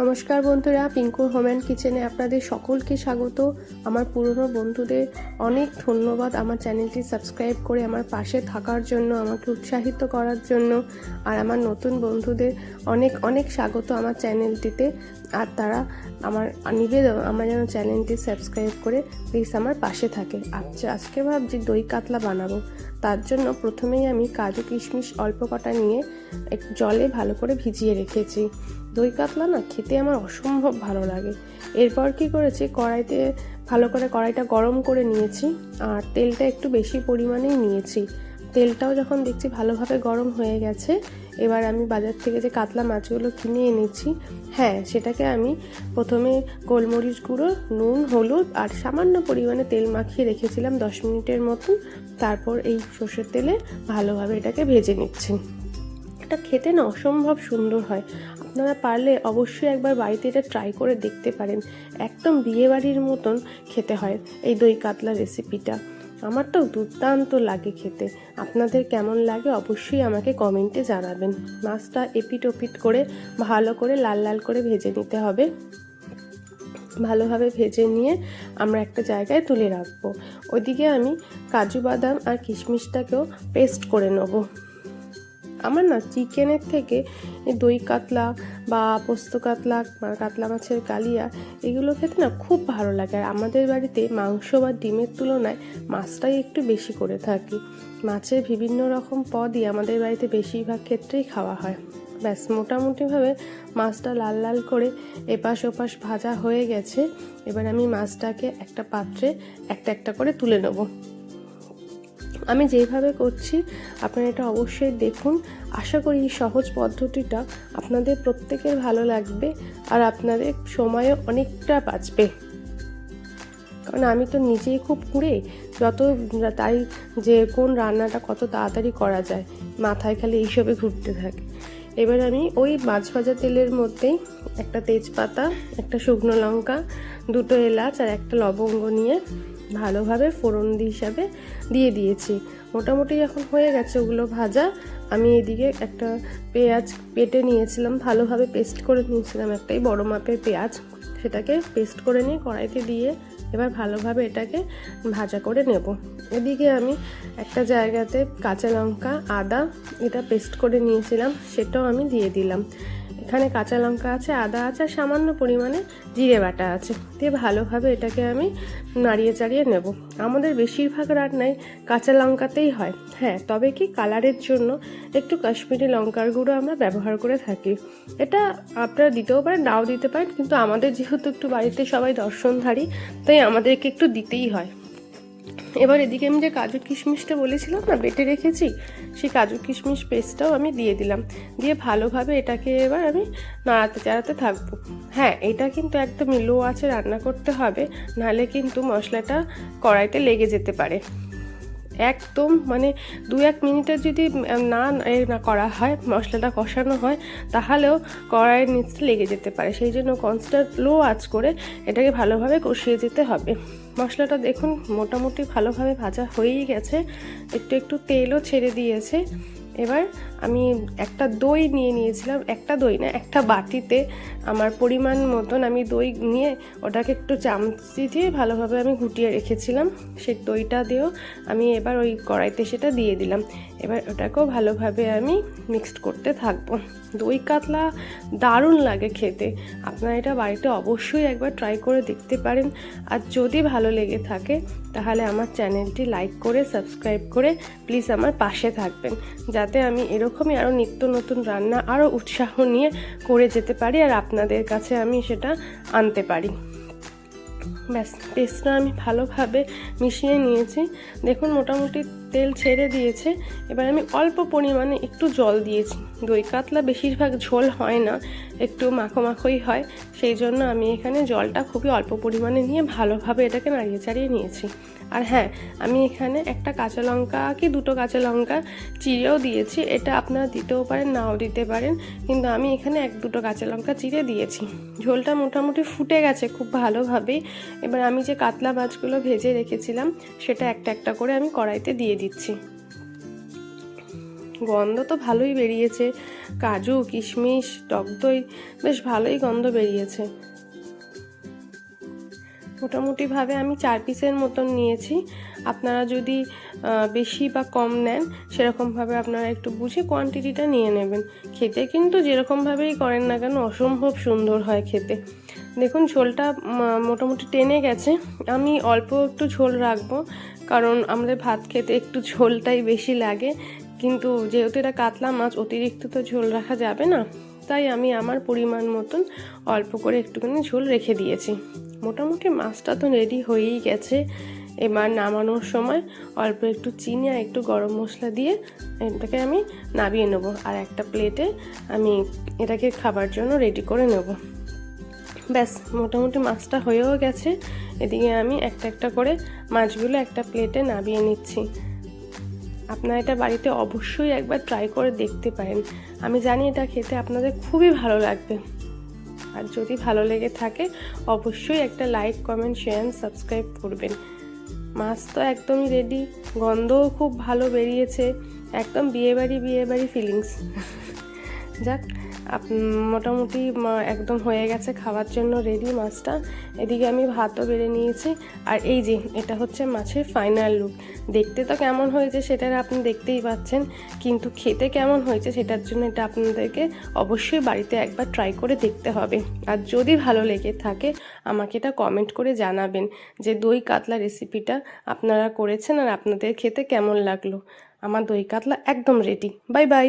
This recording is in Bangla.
নমস্কার বন্ধুরা পিঙ্কুর হোম অ্যান্ড কিচেনে আপনাদের সকলকে স্বাগত। আমার পুরনো বন্ধুদের অনেক ধন্যবাদ আমার চ্যানেলটি সাবস্ক্রাইব করে আমার পাশে থাকার জন্য, আমাকে উৎসাহিত করার জন্য। আর আমার নতুন বন্ধুদের অনেক অনেক স্বাগত আমার চ্যানেলটিতে। আর তারা আমার নিবেদন, আমার যেন চ্যানেলটি সাবস্ক্রাইব করে প্লিজ আমার পাশে থাকে। আচ্ছা আজকে ভাবছি দই কাতলা বানাবো। তার জন্য প্রথমেই আমি কাজু কিশমিশ অল্প কটা নিয়ে এক জলে ভালো করে ভিজিয়ে রেখেছি। দই কাতলা না খেতে আমার অসম্ভব ভালো লাগে। এরপর কি করেছি? কড়াইতে ভালো করে কড়াইটা গরম করে নিয়েছি আর তেলটা একটু বেশি পরিমাণেই নিয়েছি। তেলটাও যখন দেখছি ভালোভাবে গরম হয়ে গেছে এবার আমি বাজার থেকে যে কাতলা মাছগুলো কিনে এনেছি হ্যাঁ সেটাকে আমি প্রথমে গোলমরিচ গুঁড়ো, নুন, হলুদ আর সামান্য পরিমাণে তেল মাখিয়ে রেখেছিলাম দশ মিনিটের মতন। তারপর এই সর্ষের তেলে ভালোভাবে এটাকে ভেজে নিচ্ছি। এটা খেতে না অসম্ভব সুন্দর হয়। আপনারা পারলে অবশ্যই একবার বাড়িতে এটা ট্রাই করে দেখতে পারেন। একদম বিয়েবাড়ির মতন খেতে হয় এই দই কাতলা রেসিপিটা আমার তো দুর্দান্ত লাগে খেতে। আপনাদের কেমন লাগে অবশ্যই আমাকে কমেন্টে জানাবেন। মাছটা এপিট ওপিট করে ভালো করে লাল লাল করে ভেজে নিতে হবে। ভালোভাবে ভেজে নিয়ে আমরা একটা জায়গায় তুলে রাখব। ওইদিকে আমি কাজু বাদাম আর কিশমিশটাকেও পেস্ট করে নেব। আমার না চিকেনের থেকে দই কাতলা বা পোস্ত কাতলা কাতলা মাছের কালিয়া এগুলো খেতে না খুব ভালো লাগে। আর আমাদের বাড়িতে মাংস বা ডিমের তুলনায় মাছটাই একটু বেশি করে থাকি। মাছের বিভিন্ন রকম পদই আমাদের বাড়িতে বেশিরভাগ ক্ষেত্রেই খাওয়া হয়। ব্যাস, মোটামুটিভাবে মাছটা লাল লাল করে এপাশ ওপাশ ভাজা হয়ে গেছে। এবার আমি মাছটাকে একটা পাত্রে একটা একটা করে তুলে নেব। আমি যেভাবে করছি, আপনারা এটা অবশ্যই দেখুন। আশা করি এই সহজ পদ্ধতিটা আপনাদের প্রত্যেকের ভালো লাগবে আর আপনাদের সময়ও অনেকটা বাঁচবে। কারণ আমি তো নিজেই খুব কুড়ে, যত তাই যে কোন রান্নাটা কত তাড়াতাড়ি করা যায়, মাথায় খালি এইসবে ঘুরতে থাকে। এবার আমি ওই মাছ ভাজা তেলের মধ্যেই একটা তেজপাতা, একটা শুকনো লঙ্কা, দুটো এলাচ আর একটা লবঙ্গ নিয়ে ভালোভাবে ফোড়ন হিসাবে দিয়ে দিয়েছি। মোটামুটি যখন হয়ে গেছে ওগুলো ভাজা। আমি এদিকে একটা পেঁয়াজ পেটে নিয়েছিলাম, ভালোভাবে পেস্ট করে নিয়েছিলাম একটাই বড় মাপের পেঁয়াজ। সেটাকে পেস্ট করে নিয়ে কড়াইতে দিয়ে এবার ভালোভাবে এটাকে ভাজা করে নেব। এদিকে আমি একটা জায়গাতে কাঁচা লঙ্কা, আদা এটা পেস্ট করে নিয়েছিলাম, সেটাও আমি দিয়ে দিলাম। এখানে কাঁচা লঙ্কা আছে, আদা আছে, আর সামান্য পরিমাণে জিরে বাটা আছে। দিয়ে ভালোভাবে এটাকে আমি নাড়িয়ে চাড়িয়ে নেব। আমাদের বেশিরভাগ রান্নায় কাঁচা লঙ্কাতেই হয়। হ্যাঁ তবে কি কালারের জন্য একটু কাশ্মীরি লঙ্কার গুঁড়ো আমরা ব্যবহার করে থাকি। এটা আপনারা দিতেও পারেন, নাও দিতে পারেন, কিন্তু আমাদের যেহেতু একটু বাড়িতে সবাই দর্শনধারী, তাই আমাদেরকে একটু দিতেই হয়। এবার এদিকে আমি যে কাজু কিশমিশটা বলেছিলাম না, বেটে রেখেছি, সেই কাজু কিশমিশ পেস্টটাও আমি দিয়ে দিলাম। দিয়ে ভালোভাবে এটাকে এবার আমি নাড়াতে চাড়াতে থাকব। হ্যাঁ এটা কিন্তু একদমই লো আছে রান্না করতে হবে, নাহলে কিন্তু মশলাটা কড়াইতে লেগে যেতে পারে। একদম মানে দু এক মিনিটের যদি না না করা হয়, মশলাটা কষানো হয়, তাহলেও কড়াইয়ের নিচে লেগে যেতে পারে। সেই জন্য কনস্ট্যান্ট লো আঁচ করে এটাকে ভালোভাবে কষিয়ে যেতে হবে। মশলাটা দেখুন মোটামুটি ভালোভাবে ভাজা হয়েই গেছে। একটু একটু তেলও ছেড়ে দিয়েছে। এবার আমি একটা দই নিয়ে নিয়েছিলাম, একটা দই না, একটা বাটিতে আমার পরিমাণ মতন আমি দই নিয়ে ওটাকে একটু চামচি দিয়ে ভালোভাবে আমি ঘুটিয়ে রেখেছিলাম। সেই দইটা দিয়েও আমি এবার ওই কড়াইতে সেটা দিয়ে দিলাম। এবার ওটাকেও ভালোভাবে আমি মিক্সড করতে থাকব। দই কাতলা দারুণ লাগে খেতে। আপনারা এটা বাড়িতে অবশ্যই একবার ট্রাই করে দেখতে পারেন। আর যদি ভালো লেগে থাকে, তাহলে আমার চ্যানেলটি লাইক করে সাবস্ক্রাইব করে প্লিজ আমার পাশে থাকবেন। যাতে আমি এরকমই আরও নিত্য নতুন রান্না আরও উৎসাহ নিয়ে করে যেতে পারি আর আপনাদের কাছে আমি সেটা আনতে পারি। ব্যাস, পেস্টটা আমি ভালোভাবে মিশিয়ে নিয়েছি। দেখুন, মোটামুটি তেল ছেড়ে দিয়েছে। এবার আমি অল্প পরিমাণে একটু জল দিয়েছি। দই কাতলা বেশিরভাগ ঝোল হয় না, একটু মাখো মাখোই হয়। সেই জন্য আমি এখানে জলটা খুবই অল্প পরিমাণে নিয়ে ভালোভাবে এটাকে নাড়িয়ে চাড়িয়ে নিয়েছি। আর হ্যাঁ আমি এখানে একটা কাঁচা লঙ্কা কি দুটো কাঁচা লঙ্কা চিড়েও দিয়েছি। এটা আপনারা দিতেও পারেন, নাও দিতে পারেন। কিন্তু আমি এখানে এক দুটো কাঁচা লঙ্কা চিড়ে দিয়েছি। ঝোলটা মোটামুটি ফুটে গেছে খুব ভালোভাবেই। এবার আমি যে কাতলা মাছগুলো ভেজে রেখেছিলাম, সেটা একটা একটা করে আমি কড়াইতে দিয়ে দিচ্ছি। গন্ধ তো ভালোই বেরিয়েছে। কাজু, কিশমিশ, টক দই, বেশ ভালোই গন্ধ বেরিয়েছে। মোটামুটিভাবে আমি চার পিসের মতন নিয়েছি। আপনারা যদি বেশি বা কম নেন, সেরকমভাবে আপনারা একটু বুঝে কোয়ান্টিটিটা নিয়ে নেবেন। খেতে কিন্তু যেরকমভাবেই করেন না কেন, অসম্ভব সুন্দর হয় খেতে। দেখুন, ঝোলটা মোটামুটি টেনে গেছে। আমি অল্প একটু ঝোল রাখব, কারণ আমাদের ভাত খেতে একটু ঝোলটাই বেশি লাগে। কিন্তু যেহেতু এটা কাতলা মাছ, অতিরিক্ত তো ঝোল রাখা যাবে না। তাই আমি আমার পরিমাণ মতন অল্প করে একটুখানি ঝোল রেখে দিয়েছি। মোটামুটি মাছটা তো রেডি হয়েই গেছে। এবার নামানোর সময় অল্প একটু চিনি আর একটু গরম মশলা দিয়ে এটাকে আমি নামিয়ে নেব। আর একটা প্লেটে আমি এটাকে খাবার জন্য রেডি করে নেব। ব্যাস, মোটামুটি মাছটা হয়েও গেছে। এদিকে আমি একটা একটা করে মাছগুলো একটা প্লেটে নামিয়ে নিচ্ছি। আপনারা এটা বাড়িতে অবশ্যই একবার ট্রাই করে দেখতে পারেন। আমি জানি এটা খেতে আপনাদের খুবই ভালো লাগবে। আর যদি ভালো লেগে থাকে, অবশ্যই একটা লাইক কমেন্ট শেয়ার সাবস্ক্রাইব করবেন। মাছ তো একদমই রেডি গন্ধও খুব ভালো বেরিয়েছে, একদম বিয়েবাড়ি বিয়েবাড়ি ফিলিংস যাক মোটামুটি একদম হয়ে গেছে খাওয়ার জন্য রেডি মাছটা। এদিকে আমি ভাতও বেড়ে নিয়েছি। আর এই যে, এটা হচ্ছে মাছের ফাইনাল লুক দেখতে তো কেমন হয়েছে সেটা আপনি দেখতেই পাচ্ছেন, কিন্তু খেতে কেমন হয়েছে সেটার জন্য এটা আপনাদেরকে অবশ্যই বাড়িতে একবার ট্রাই করে দেখতে হবে। আর যদি ভালো লেগে থাকে, আমাকে এটা কমেন্ট করে জানাবেন যে দই কাতলা রেসিপিটা আপনারা করেছেন আর আপনাদের খেতে কেমন লাগল। আমার দই কাতলা একদম রেডি বাই বাই